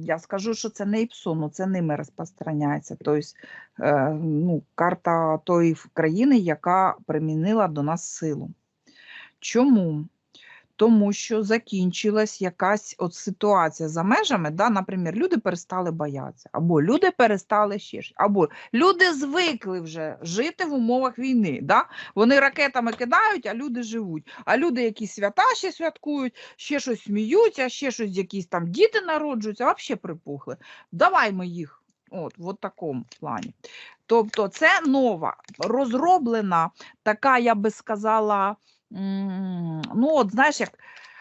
Я скажу, що це не ІПСО, ну це ними розпространяється. Тобто, е, ну, карта тої країни, яка примінила до нас силу. Чому? Тому що закінчилась якась от ситуація за межами, да, наприклад, люди перестали боятися, або люди перестали ще або люди звикли вже жити в умовах війни. Да? Вони ракетами кидають, а люди живуть. А люди якісь свята ще святкують, ще щось сміються, ще щось, якісь там діти народжуються, взагалі припухли. Давай ми їх. От, в от такому плані. Тобто, це нова, розроблена, така, я би сказала, ну, от знаєш, як.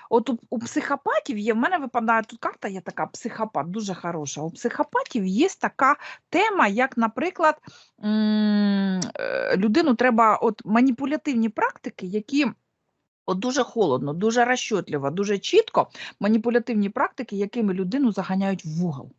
От у, у психопатів є, в мене випадає тут карта, є така психопат, дуже хороша. У психопатів є така тема, як, наприклад, е, людину треба от маніпулятивні практики, які от дуже холодно, дуже розчетливо, дуже чітко маніпулятивні практики, якими людину заганяють в угол.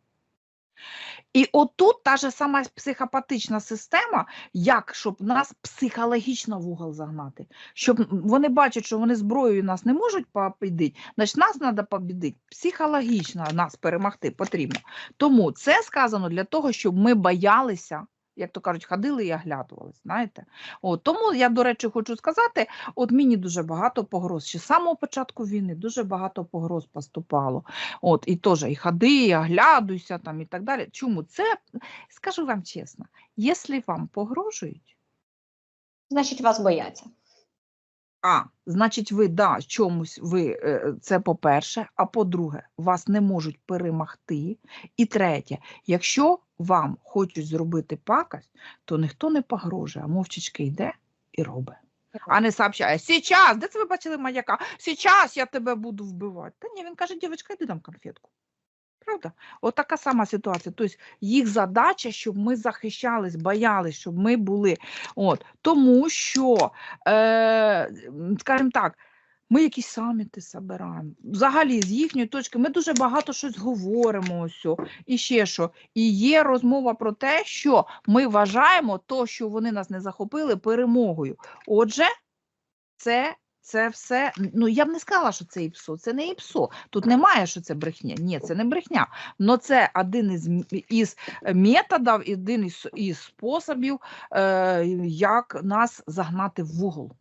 І отут та ж сама психопатична система, як щоб нас психологічно в угол загнати, щоб вони бачать, що вони зброєю нас не можуть побідити, значить нас треба побідити, психологічно нас перемогти потрібно. Тому це сказано для того, щоб ми боялися, як то кажуть, ходили і оглядувалися. знаєте. От, тому я, до речі, хочу сказати, от мені дуже багато погроз. Ще з самого початку війни дуже багато погроз поступало. От, і теж і ходи, і оглядуйся там і так далі. Чому? Це, скажу вам чесно, якщо вам погрожують, Значить, вас бояться. А, значить, ви да, чомусь ви е, це по-перше, а по-друге, вас не можуть перемогти. І третє, якщо вам хочуть зробити пакость, то ніхто не погрожує, а мовчечки йде і робить. А не сообщає, сейчас, де це ви бачили маяка? Сейчас я тебе буду вбивати. Та ні, він каже, дівчинка, йди дам конфетку. Правда? От така сама ситуація. Тобто їх задача, щоб ми захищались, боялись, щоб ми були. От. Тому що, е, скажімо так, ми якісь саміти збираємо. Взагалі, з їхньої точки, ми дуже багато щось говоримо. Ось, і ще що. І є розмова про те, що ми вважаємо то, що вони нас не захопили, перемогою. Отже, це. Це все, ну я б не сказала, що це ІПСО, це не ІПСО. Тут немає, що це брехня. Ні, це не брехня. Но це один із, із методів, один із, із способів, е, як нас загнати в угол.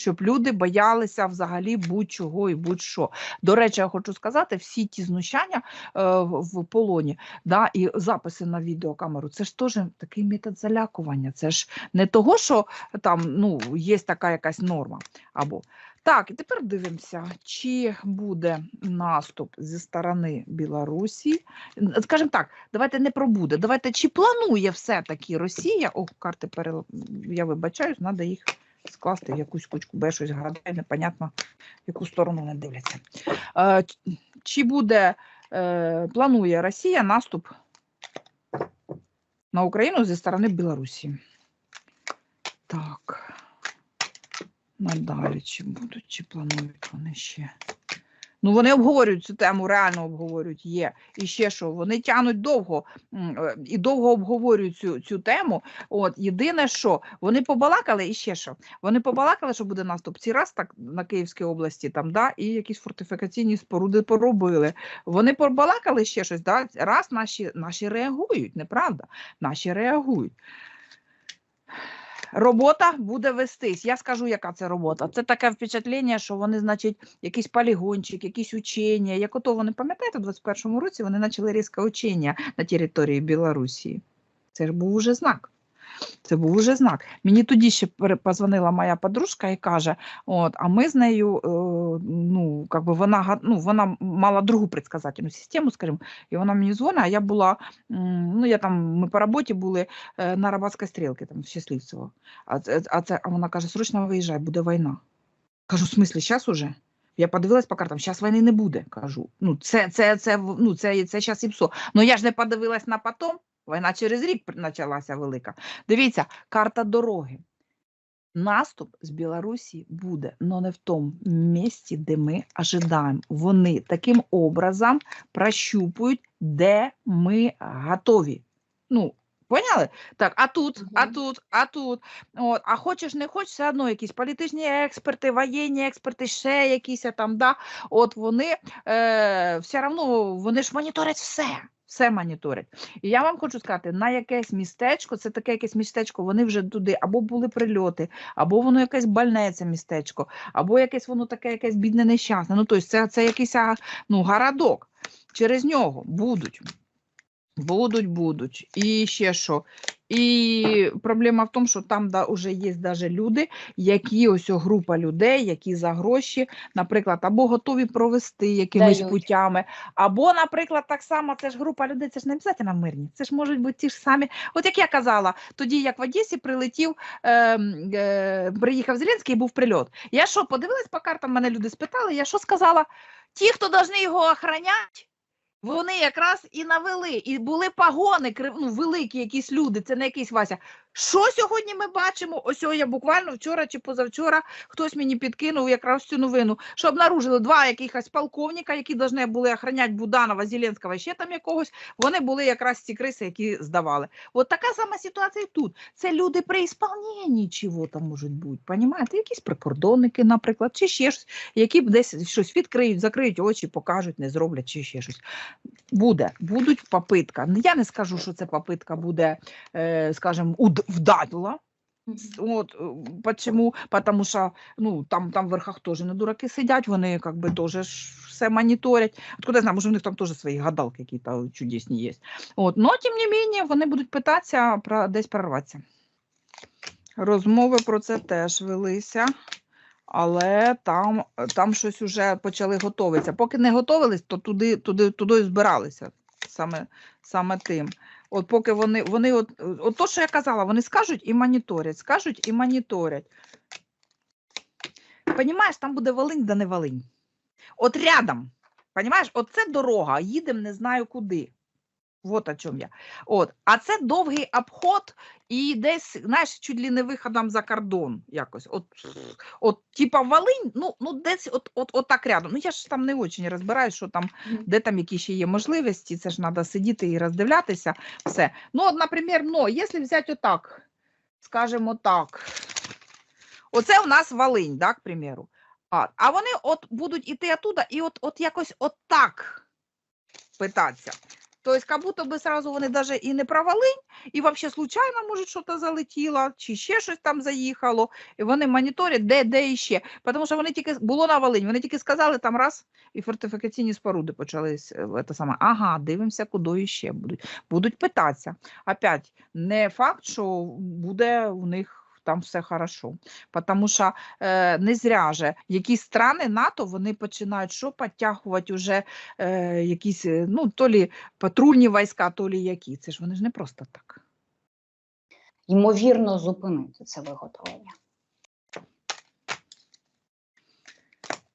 Щоб люди боялися взагалі будь-чого і будь-що. До речі, я хочу сказати, всі ті знущання е, в полоні да, і записи на відеокамеру, це ж теж такий метод залякування. Це ж не того, що там ну, є така якась норма. Або так, і тепер дивимося, чи буде наступ зі сторони Білорусі. Скажімо так, давайте не про буде. Давайте чи планує все-таки Росія? О, карти пере... я вибачаюсь, треба їх скласти в якусь кучку, бо я щось гадаю, непонятно, в яку сторону вони дивляться. Е, чи буде, е, планує Росія наступ на Україну зі сторони Білорусі? Так. Надалі, чи будуть, чи планують вони ще. Ну, вони обговорюють цю тему, реально обговорюють, є. І ще що, вони тягнуть довго е, і довго обговорюють цю, цю тему. От, єдине, що вони побалакали, і ще що, вони побалакали, що буде наступ. Ці раз так на Київській області, там, да, і якісь фортифікаційні споруди поробили. Вони побалакали ще щось, да, раз наші, наші реагують, неправда? Наші реагують. Робота буде вестись. Я скажу, яка це робота. Це таке впечатлення, що вони, значить, якийсь полігончик, якісь учення. Як ото вони пам'ятаєте, в 21-му році вони почали різке учення на території Білорусі. Це ж був уже знак. Це був уже знак. Мені тоді ще позвонила моя подружка і каже: от, а ми з нею, е, ну, как вона, ну, вона мала другу предсказательну систему, скажімо, і вона мені дзвонить, а я була, ну, я там, ми по роботі були е, на Рабатській стрілці, там, в Щасливцево. А, а, це, а вона каже, срочно виїжджай, буде війна. Кажу, в смислі, зараз уже? Я подивилась по картам, зараз війни не буде, кажу. Ну, це, це, це, ну, це, це зараз і ПСО. Ну я ж не подивилась на потом, війна через рік почалася велика. Дивіться, карта дороги. Наступ з Білорусі буде, але не в тому місці, де ми ожидаємо. Вони таким образом прощупують, де ми готові. Ну, Поняли? Так, а тут, а тут, а тут. От, а хочеш, не хочеш, все одно якісь політичні експерти, воєнні експерти, ще якісь там, да, от вони е, все одно, вони ж моніторять все. Все моніторять. І я вам хочу сказати, на якесь містечко, це таке якесь містечко, вони вже туди або були прильоти, або воно якесь больне це містечко, або якесь воно таке якесь бідне нещасне. Ну, тобто це, це якийсь ну, городок. Через нього будуть. Будуть, будуть. І ще що? І проблема в тому, що там да, вже є даже люди, які ось о, група людей, які за гроші, наприклад, або готові провести якимись Дають. путями, або, наприклад, так само, це ж група людей, це ж не обов'язково мирні, це ж можуть бути ті ж самі. От як я казала, тоді як в Одесі прилетів, е, е, приїхав Зеленський і був прильот. Я що, подивилась по картам, мене люди спитали, я що сказала? Ті, хто повинні його охороняти, вони якраз і навели, і були пагони, ну, великі якісь люди, це не якийсь Вася. Що сьогодні ми бачимо? Ось я буквально вчора чи позавчора хтось мені підкинув якраз цю новину, що обнаружили два якихось полковника, які повинні були охороняти Буданова, Зеленського, ще там якогось. Вони були якраз ці криси, які здавали. От така сама ситуація і тут. Це люди при ісполненні чого там можуть бути. Понімаєте? Якісь прикордонники, наприклад, чи ще щось, які десь щось відкриють, закриють очі, покажуть, не зроблять, чи ще щось. Буде, будуть попитка. Я не скажу, що це попитка буде, е, скажімо, уд- вдатла. От, е, почему? Потому що ну, там, там в верхах теж не дураки сидять, вони как би теж все моніторять. Откуда я знаю, може, в них там теж свої гадалки якісь чудесні є. От, но, тим не менее, вони будуть питатися про, десь прорватися. Розмови про це теж велися, але там, там щось вже почали готуватися. Поки не готувались, то туди, туди, туди збиралися саме, саме тим. От поки вони, вони от, от то, що я казала, вони скажуть і моніторять, скажуть і моніторять. Понімаєш, там буде Волинь, да не Волинь. От рядом, понімаєш, от дорога, їдемо не знаю куди. Вот о чому я. От. А це довгий обход і десь, знаєш, чуть ли не виходом за кордон якось. От, от типа Волинь, ну, ну десь от, от, от так рядом. Ну я ж там не дуже розбираюсь, що там де там які ще є можливості, це ж треба сидіти і роздивлятися все. Ну, от, наприклад, ну, якщо взяти отак, скажімо так, оце у нас Волинь, да, к примеру. А, а вони от будуть іти оттуда і от, от якось отак питатися. Тобто, як будто би сразу вони даже і не про Волинь, і взагалі случайно, може, щось залетіло, чи ще щось там заїхало, і вони моніторять, де, де іще. Тому що вони тільки було на Волинь, вони тільки сказали там раз, і фортифікаційні споруди почались. е, Це саме. Ага, дивимося, куди іще будуть. Будуть питатися. Опять, не факт, що буде у них там все хорошо. Тому що е, не зря же якісь страни НАТО вони починають що підтягувати уже е, якісь, е, ну, то лі патрульні війська, то лі які. Це ж вони ж не просто так. Ймовірно, зупинити це виготовлення.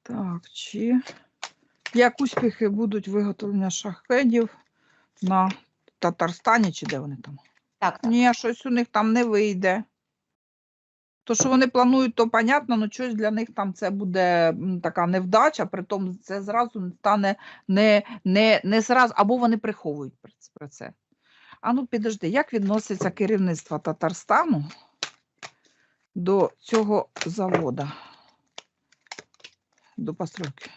Так, чи як успіхи будуть виготовлення шахедів на Татарстані, чи де вони там? Так, так. Ні, щось у них там не вийде. То, що вони планують, то понятно, але щось для них там це буде така невдача, при тому це зразу стане не, не, не зразу, або вони приховують про це. А ну підожди, як відноситься керівництво Татарстану до цього завода? До постройки?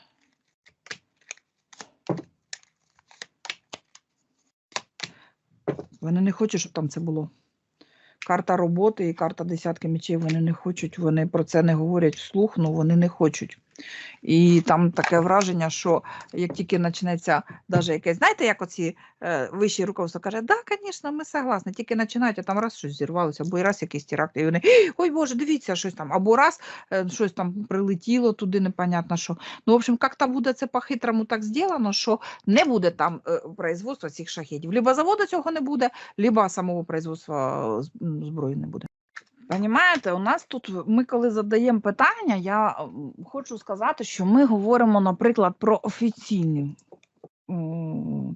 Вони не хочуть, щоб там це було. Карта роботи і карта десятки мечей вони не хочуть, вони про це не говорять вслух, ну вони не хочуть. І там таке враження, що як тільки почнеться даже якесь, знаєте, як оці е, вищі руководство каже, да, звісно, ми согласні, тільки починають, а там раз щось зірвалося, або і раз якийсь теракт, і вони, ой Боже, дивіться, щось там, або раз е, щось там прилетіло туди, непонятно що. Ну, в общем, як-то буде це по-хитрому так зроблено, що не буде там е, производства цих шахетів. Либо заводу цього не буде, либо самого производства е, зброї не буде. Понімаєте, у нас тут, ми коли задаємо питання, я хочу сказати, що ми говоримо, наприклад, про офіційні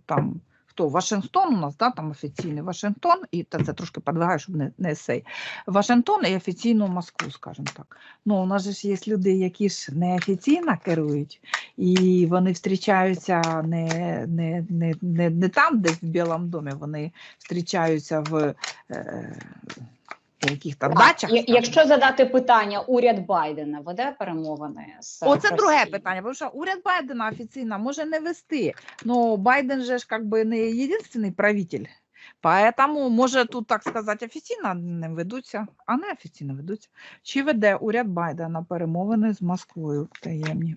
там хто Вашингтон у нас, да, там офіційний Вашингтон, і та це трошки подвигаю, щоб не, не есей. Вашингтон і офіційну Москву, скажімо так. Ну, у нас ж є люди, які ж неофіційно керують, і вони зустрічаються не, не, не, не, не там, десь в Білому домі, вони зустрічаються в е, яких-то Так, дачах. Якщо задати питання, уряд Байдена веде перемовини з Оце друге питання, тому що уряд Байдена офіційно може не вести. Ну, Байден же ж как би не єдиний правитель. Поэтому, може, тут, так сказати, офіційно не ведуться, а не офіційно ведуться. Чи веде уряд Байдена перемовини з Москвою таємні?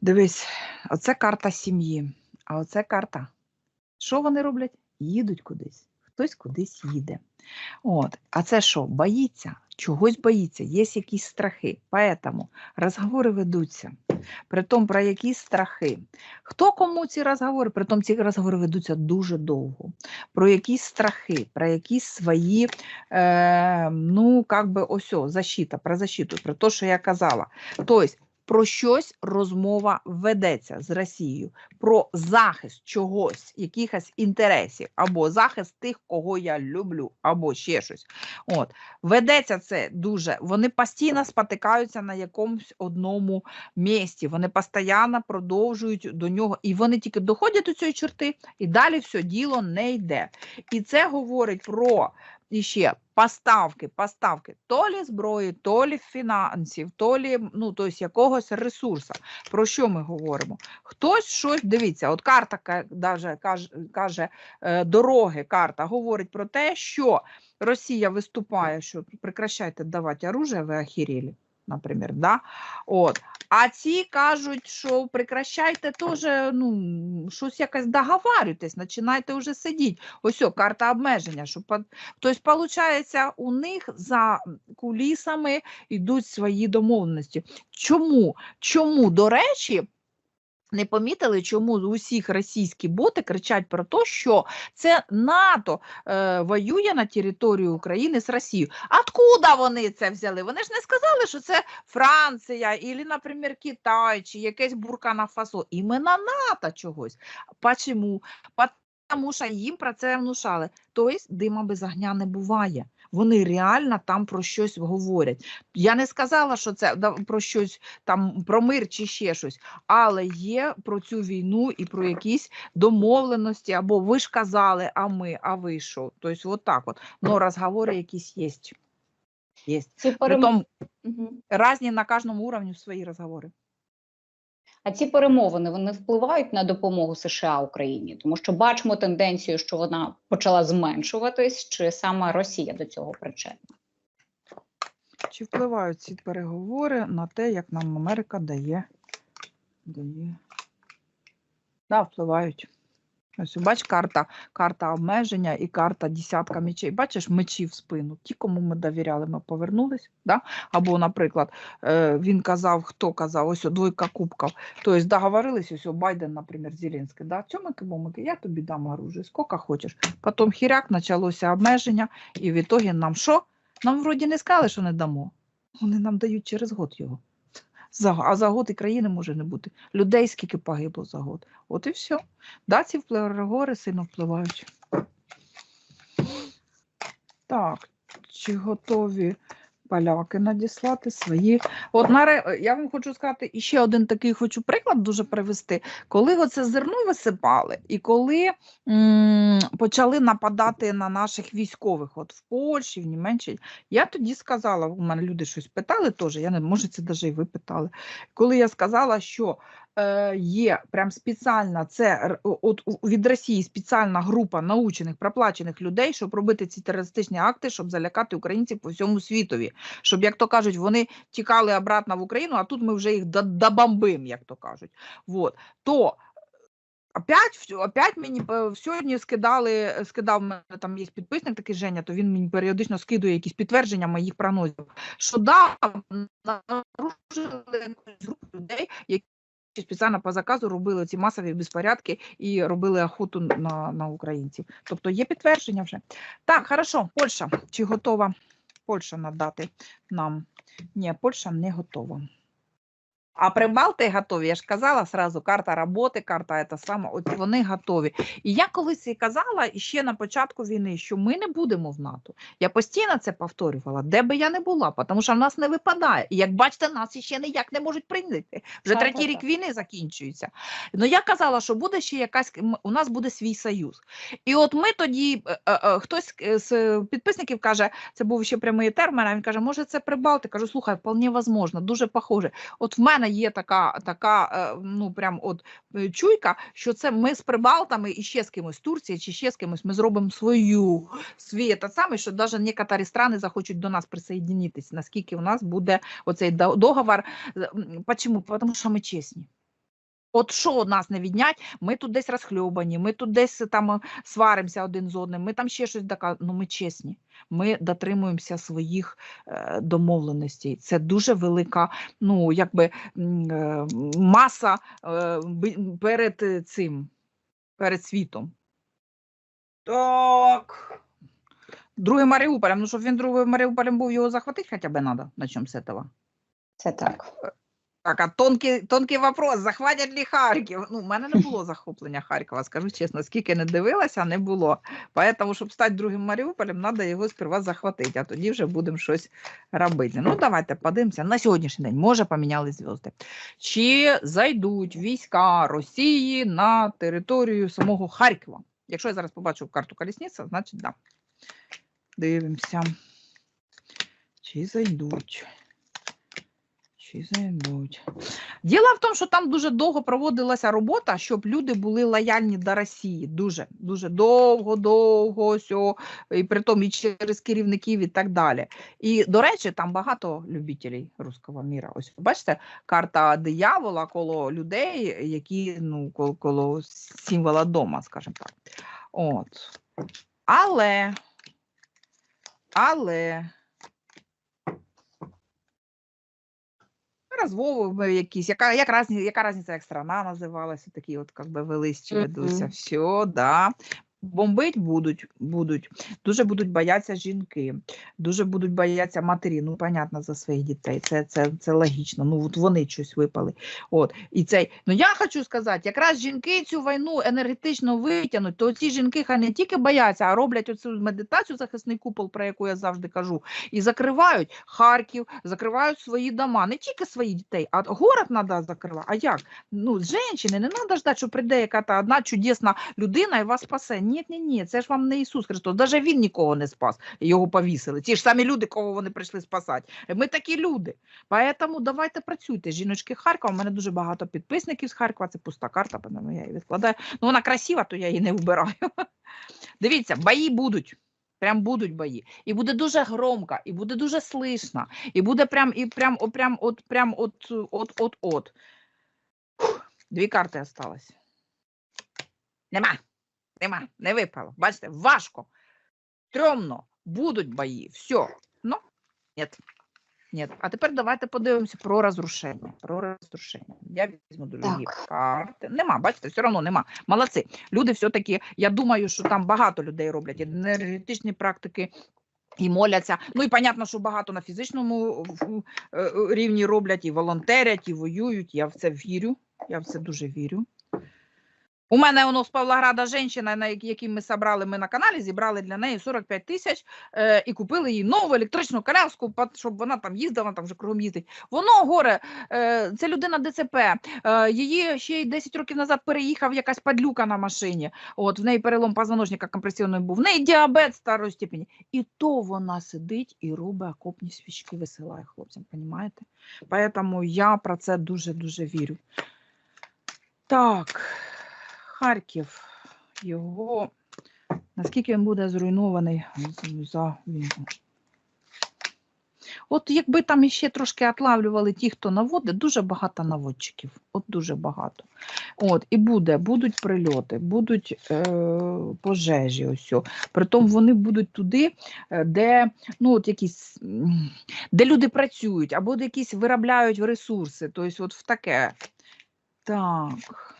Дивись, оце карта сім'ї, а оце карта. Що вони роблять? Їдуть кудись. Хтось кудись їде. От. А це що? Боїться? Чогось боїться, є якісь страхи. Поэтому розговори ведуться. Притом про якісь страхи. Хто кому ці розговори? Притом ці розговори ведуться дуже довго. Про якісь страхи, про якісь свої, е, ну, как би ось, защита, про защиту, про те, що я казала. Тобто, про щось розмова ведеться з Росією, про захист чогось, якихось інтересів, або захист тих, кого я люблю, або ще щось. От. Ведеться це дуже. Вони постійно спотикаються на якомусь одному місці. Вони постійно продовжують до нього, і вони тільки доходять до цієї черти, і далі все діло не йде. І це говорить про іще поставки, поставки то лі зброї, то лі фінансів, то лі ну, тобто якогось ресурсу. Про що ми говоримо? Хтось щось дивіться, от карта каже, каже дороги, карта говорить про те, що Росія виступає, що прекращайте давати оружие, ви охерели, наприклад, да? От. А ці кажуть, що прекращайте теж, ну, щось якось договарюйтесь, починайте вже сидіти. Ось о, карта обмеження. Щоб... тобто, виходить, у них за кулісами йдуть свої домовленості. Чому? Чому, до речі, не помітили, чому усіх російські боти кричать про те, що це НАТО е, воює на території України з Росією. Откуда вони це взяли? Вони ж не сказали, що це Франція, або, наприклад, Китай, чи якесь Буркана Фасо. Іменно НАТО чогось. Почому? Тому що їм про це внушали. Тобто дима без огня не буває. Вони реально там про щось говорять. Я не сказала, що це про щось там про мир чи ще щось, але є про цю війну і про якісь домовленості, або ви ж казали, а ми, а ви що? Тобто, от так от. Но розговори якісь є. Перем... Притом Мгм. різні на кожному уровні свої розговори. А ці перемовини вони впливають на допомогу США Україні, тому що бачимо тенденцію, що вона почала зменшуватись, чи саме Росія до цього причетна? Чи впливають ці переговори на те, як нам Америка дає? дає. Да, впливають. Ось бач, карта, карта обмеження і карта десятка мечей. Бачиш, мечі в спину. Ті, кому ми довіряли, ми повернулись. Да? Або, наприклад, е, він казав, хто казав, ось двойка кубків. Тобто договорились, ось Байден, наприклад, Зеленський. Да? Чому ми я тобі дам оружие, скільки хочеш. Потім хіряк, почалося обмеження, і в ітогі нам що? Нам вроді не сказали, що не дамо. Вони нам дають через год його. За, а за год і країни може не бути. Людей скільки погибло за год. От і все. Даці ці переговори сильно впливають. Так, чи готові поляки надіслати свої. От наре... я вам хочу сказати, і ще один такий хочу приклад дуже привести. Коли оце зерно висипали, і коли м, почали нападати на наших військових, от в Польщі, в Німеччині, я тоді сказала, у мене люди щось питали теж, я не може, це навіть і ви питали. Коли я сказала, що є прям спеціальна це от від Росії спеціальна група научених, проплачених людей, щоб робити ці терористичні акти, щоб залякати українців по всьому світові. Щоб, як то кажуть, вони тікали обратно в Україну, а тут ми вже їх до- добомбим, як то кажуть. Вот. То Опять, опять мені е, сьогодні скидали, скидав мене там є підписник такий Женя, то він мені періодично скидує якісь підтвердження моїх прогнозів. Що да, нарушили групу людей, які спеціально по заказу робили ці масові безпорядки і робили охоту на, на українців. Тобто є підтвердження вже. Так, хорошо, Польща. Чи готова Польща надати нам? Ні, Польща не готова. А Прибалти готові, я ж казала сразу, карта роботи, карта це саме, от вони готові. І я колись і казала ще на початку війни, що ми не будемо в НАТО. Я постійно це повторювала, де би я не була, тому що в нас не випадає. І як бачите, нас ще ніяк не можуть прийняти. Вже Так, третій так, рік так. війни закінчується. Ну я казала, що буде ще якась у нас буде свій союз. І от ми тоді е, е, е, хтось з підписників каже, це був ще прямий термін. а Він каже, може, це Прибалти? Кажу, слухай, вполне возможно, дуже похоже. От в мене є така, така е, ну прям от е, чуйка, що це ми з Прибалтами і ще з кимось, Турція чи ще з кимось, ми зробимо свою свій та саме, що навіть некоторі страни захочуть до нас присоєднітися, наскільки у нас буде оцей договор. Чому? Тому що ми чесні. От що нас не віднять, ми тут десь розхльобані, ми тут десь там е, сваримося один з одним, ми там ще щось дока... Ну, ми чесні, ми дотримуємося своїх е, домовленостей. Це дуже велика, ну, якби е, маса е, перед е, цим, перед світом. Так. Другим Маріуполем, ну щоб він другим Маріуполем був, його захватити хоча б треба, на чому з этого. Це так. Так, а тонкий, тонкий вопрос, захватять ли Харків? Ну, в мене не було захоплення Харкова, скажу чесно, скільки не дивилася, не було. Поэтому, щоб стати другим Маріуполем, треба його сперва захватити, а тоді вже будемо щось робити. Ну, давайте подивимося. На сьогоднішній день, може, поміняли зв'язки. Чи зайдуть війська Росії на територію самого Харкова? Якщо я зараз побачу карту колісниця, значить да. Дивимося. Чи зайдуть? Чи зайдуть? Діло в тому, що там дуже довго проводилася робота, щоб люди були лояльні до Росії. Дуже, дуже довго, довго, сьо, і при тому і через керівників і так далі. І, до речі, там багато любителів руського міра. Ось бачите, карта диявола коло людей, які ну, коло, коло символа дома, скажімо так. От. Але, але. Розмови якісь, яка, як раз, яка разниця, як страна називалася, такі от как би велись чи ведуться. Мгм. Все, да. Бомбить будуть, будуть. Дуже будуть боятися жінки, дуже будуть боятися матері. Ну, понятно, за своїх дітей. Це, це, це логічно. Ну, от вони щось випали. От. І цей, ну я хочу сказати, якраз жінки цю війну енергетично витягнуть, то ці жінки хай не тільки бояться, а роблять оцю медитацію, захисний купол, про яку я завжди кажу, і закривають Харків, закривають свої дома, не тільки своїх дітей, а город треба закривати. А як? Ну, жінки, не треба ждати, що прийде яка-то одна чудесна людина і вас спасе. Ні, ні, ні, це ж вам не Ісус Христос. Навіть він нікого не спас, його повісили. Ті ж самі люди, кого вони прийшли спасати. Ми такі люди. Поэтому давайте працюйте. Жіночки Харкова. У мене дуже багато підписників з Харкова. Це пуста карта, тому я її відкладаю. Ну, вона красива, то я її не вбираю. Дивіться, бої будуть. Прям будуть бої. І буде дуже громко, і буде дуже слышно, і буде прям, і прям, о, прям, от, прям, от, от, от, от. Дві карти осталось. Нема. Нема, не випало. Бачите, важко. Трьомно. Будуть бої. Все. Ну, нет. Нет. А тепер давайте подивимося про розрушення. Про розрушення. Я візьму другі карти. Нема, бачите, все одно нема. Молодці. Люди все-таки, я думаю, що там багато людей роблять енергетичні практики. І моляться. Ну і понятно, що багато на фізичному е, рівні роблять, і волонтерять, і воюють. Я в це вірю. Я в це дуже вірю. У мене воно з Павлограда жінка, на якій ми собрали, ми на каналі зібрали для неї 45 тисяч е, і купили їй нову електричну коляску, щоб вона там їздила, там вже кругом їздить. Воно горе, е, це людина ДЦП. Е, її ще й 10 років назад переїхав якась падлюка на машині. От в неї перелом позвоночника компресивний був, в неї діабет старої степені. І то вона сидить і робить окопні свічки, висилає хлопцям, розумієте? Поэтому я про це дуже-дуже вірю. Так, Харків. Його наскільки він буде зруйнований за війну? От якби там іще трошки отлавлювали ті, хто наводить, дуже багато наводчиків. От дуже багато. От, і буде, будуть прильоти, будуть е, пожежі. Ось. Притом вони будуть туди, е, де, ну, от якісь, де люди працюють, або якісь виробляють ресурси. Тобто, от в таке. Так.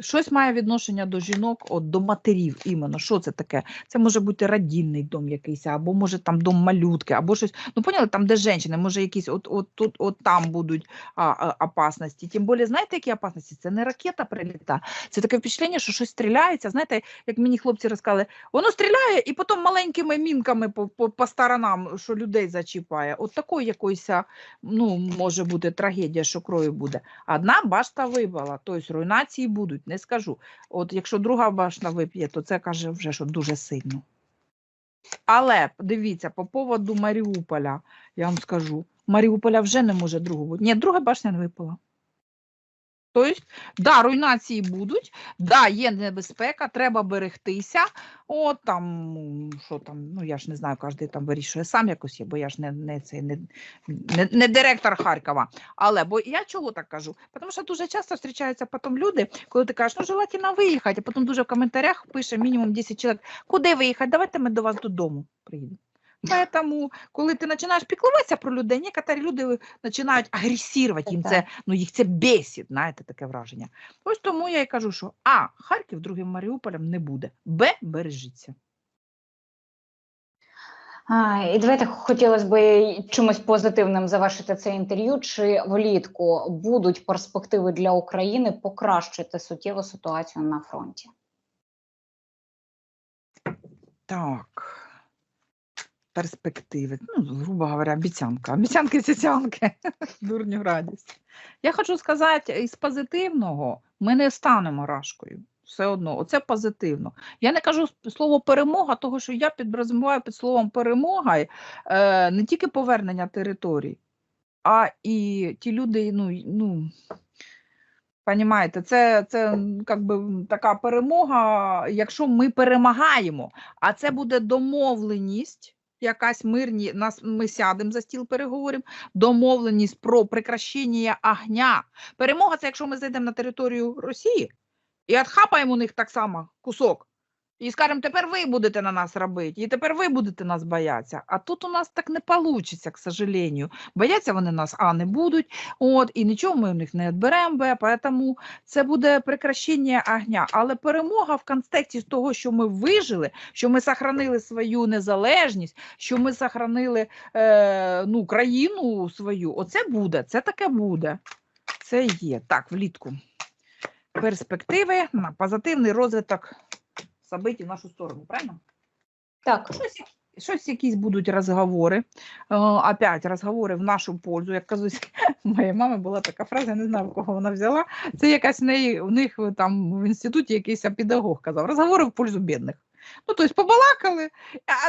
Щось має відношення до жінок, от до матерів іменно. Що це таке? Це може бути радільний дом якийсь, або може там дом малютки, або щось. Ну, поняли, там, де жінки, може якісь от, от тут, от там будуть а, а, опасності. Тим більше, знаєте, які опасності? Це не ракета приліта. Це таке впечатлення, що щось стріляється. Знаєте, як мені хлопці розказали, воно стріляє і потім маленькими мінками по, по, по сторонам, що людей зачіпає. От такої якоїсь, ну, може бути трагедія, що крові буде. Одна башта випала, тобто руйнації будуть, не скажу. От якщо друга башна вип'є, то це каже вже, що дуже сильно. Але дивіться, по поводу Маріуполя, я вам скажу, Маріуполя вже не може другу. Ні, друга башня не випала. Тобто, да, руйнації будуть, да, є небезпека, треба берегтися. От там, що там, ну я ж не знаю, кожен там вирішує сам якось є, бо я ж не, не, цей, не, не, не директор Харкова. Але бо я чого так кажу? Тому що дуже часто зустрічаються потім люди, коли ти кажеш, ну желательно виїхати, а потім дуже в коментарях пише мінімум 10 чоловік, куди виїхати? Давайте ми до вас додому приїдемо. Тому, коли ти починаєш піклуватися про людей, некоторі люди починають агресувати, їм це, ну їх це бесить, знаєте, таке враження. Ось тому я і кажу, що А, Харків другим Маріуполем не буде, Б, бережіться. А, і давайте хотілося б чимось позитивним завершити це інтерв'ю. Чи влітку будуть перспективи для України покращити суттєву ситуацію на фронті? Так. Перспективи. Ну, грубо говоря, обіцянка. Обіцянки цяцянки. Дурню радість. Я хочу сказати, із позитивного ми не станемо рашкою. Все одно, оце позитивно. Я не кажу слово перемога, того що я підрозуміваю під словом перемога е, не тільки повернення територій, а і ті люди, ну, ну Понімаєте, це, це как би, така перемога, якщо ми перемагаємо, а це буде домовленість, якась мирні, нас, ми сядемо за стіл переговорів, домовленість про прекращення огня. Перемога це якщо ми зайдемо на територію Росії і відхапаємо у них так само кусок. І скажемо, тепер ви будете на нас робити, і тепер ви будете нас боятися. А тут у нас так не вийде, к сожалению. Бояться вони нас, а не будуть. От, і нічого ми у них не відберемо, Б, тому це буде прекращення огня. Але перемога в контексті того, що ми вижили, що ми сохранили свою незалежність, що ми сохранили е, ну, країну свою. Оце буде, це таке буде. Це є. Так, влітку. Перспективи на позитивний розвиток событий в нашу сторону, правильно? Так, Щось, щось якісь будуть розговори. Е, опять розговори в нашу пользу. Як кажуть, у моєї мами була така фраза, я не знаю, в кого вона взяла. Це якась в неї, у них е, там в інституті якийсь педагог казав, розговори в пользу бідних. Ну, тобто побалакали, а,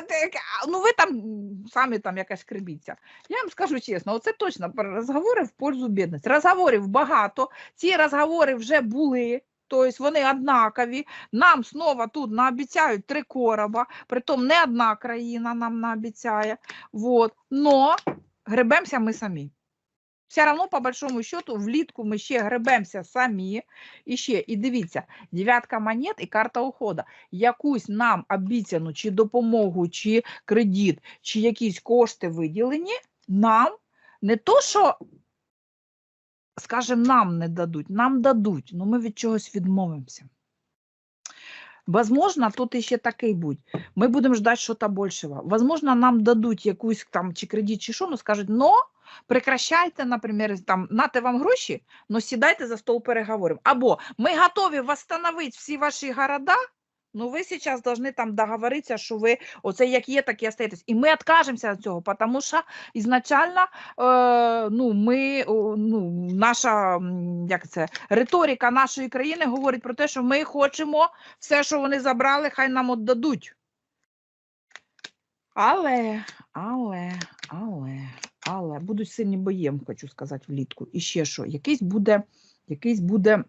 а, ну ви там самі там якась крибіться. Я вам скажу чесно, оце точно розговори в пользу бідності. Розговорів багато, ці розговори вже були. Тобто вони однакові. Нам знову тут наобіцяють три короба, притом не одна країна нам наобіцяє. Вот. Но гребемося ми самі. Все одно, по большому счету, влітку ми ще гребемося самі. І ще, і дивіться, дев'ятка монет і карта уходу. Якусь нам обіцяну чи допомогу, чи кредит, чи якісь кошти виділені, нам не то, що скажем, нам не дадуть, нам дадуть, але ми від чогось відмовимося. Возможно, тут іще такий будь. Ми будемо ждати щось більшого. Возможно, нам дадуть якусь там чи кредит, чи що, ну скажуть, но прекращайте, наприклад, там, нате вам гроші, но сідайте за стол переговорів. Або ми готові восстановити всі ваші города, ну ви зараз повинні там договоритися, що ви оце як є, так і остаєтесь. І ми відкажемося від цього, тому що ізначально е, ну, ми, ну, наша як це, риторика нашої країни говорить про те, що ми хочемо все, що вони забрали, хай нам віддадуть. Але, але, але, але будуть сильні боєм, хочу сказати, влітку. І ще що, якийсь буде, якийсь буде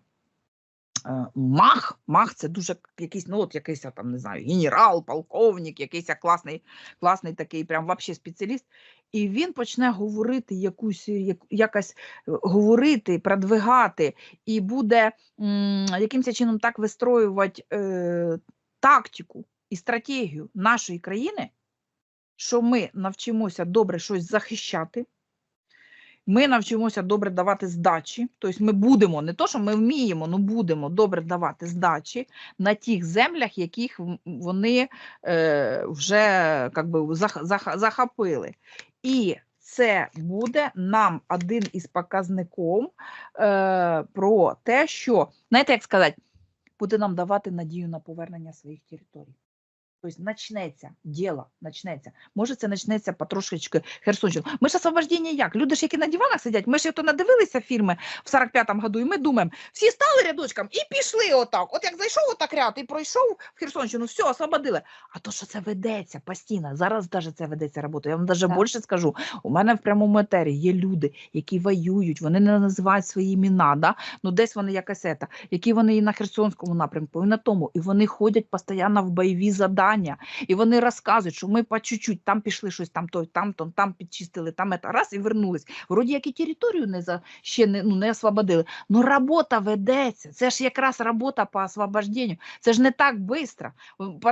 мах. Мах це дуже якийсь, ну от якийсь там, не знаю, генерал, полковник, якийсь класний, класний такий, прям вообще спеціаліст. І він почне говорити якусь, як, якось е, говорити, продвигати, і буде м, якимось чином так вистроювати е, тактику і стратегію нашої країни, що ми навчимося добре щось захищати. Ми навчимося добре давати здачі. Тобто ми будемо, не то, що ми вміємо, ну будемо добре давати здачі на тих землях, яких вони е, вже как би, зах- зах- захопили. І це буде нам один із показників е, про те, що, знаєте, як сказати, буде нам давати надію на повернення своїх територій. Тобто почнеться діло, почнеться. Може, це почнеться потрошечки Херсонщину. Ми ж освобождення як? Люди ж, які на диванах сидять, ми ж то надивилися фільми в 45-му году, і ми думаємо, всі стали рядочком і пішли отак. От як зайшов отак ряд і пройшов в Херсонщину, все, освободили. А то, що це ведеться постійно, зараз навіть це ведеться робота. Я вам навіть Так. більше скажу. У мене в прямому етері є люди, які воюють, вони не називають свої імена, да? ну десь вони якась ета, які вони і на Херсонському напрямку, і на тому, і вони ходять постійно в бойові завдання, і вони розказують, що ми по чуть-чуть там пішли щось, там то, там, то, там підчистили, там ета, раз і вернулись. Вроді як і територію не за ще не, ну, не освободили. Ну робота ведеться. Це ж якраз робота по освобожденню. Це ж не так швидко.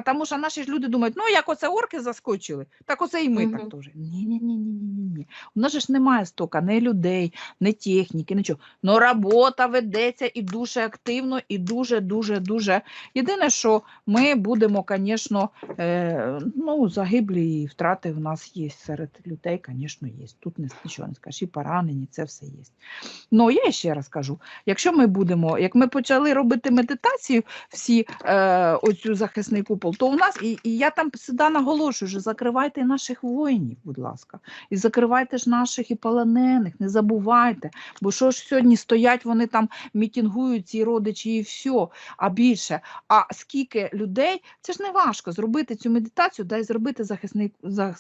Тому що наші ж люди думають, ну як оце орки заскочили, так оце і ми Мгм. так теж. Ні, ні, ні, ні, ні, ні. У нас же ж немає стока, ні людей, ні техніки, нічого. Ну робота ведеться і дуже активно, і дуже, дуже, дуже. Єдине, що ми будемо, звісно, е, ну, загиблі і втрати в нас є серед людей, звісно, є. Тут не, нічого не скажеш, і поранені, це все є. Ну, я ще раз кажу, якщо ми будемо, як ми почали робити медитацію, всі е, оцю захисний купол, то у нас, і, і я там сюди наголошую, що закривайте наших воїнів, будь ласка, і закривайте ж наших і полонених, не забувайте, бо що ж сьогодні стоять, вони там мітингують, ці родичі і все, а більше. А скільки людей, це ж не важко зробити цю медитацію, да й зробити захисний,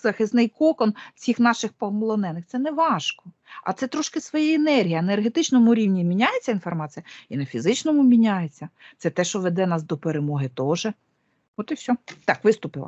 захисний кокон всіх наших полонених. Це не важко. А це трошки своєї енергії. На енергетичному рівні міняється інформація, і на фізичному міняється. Це те, що веде нас до перемоги теж. От і все. Так, виступила.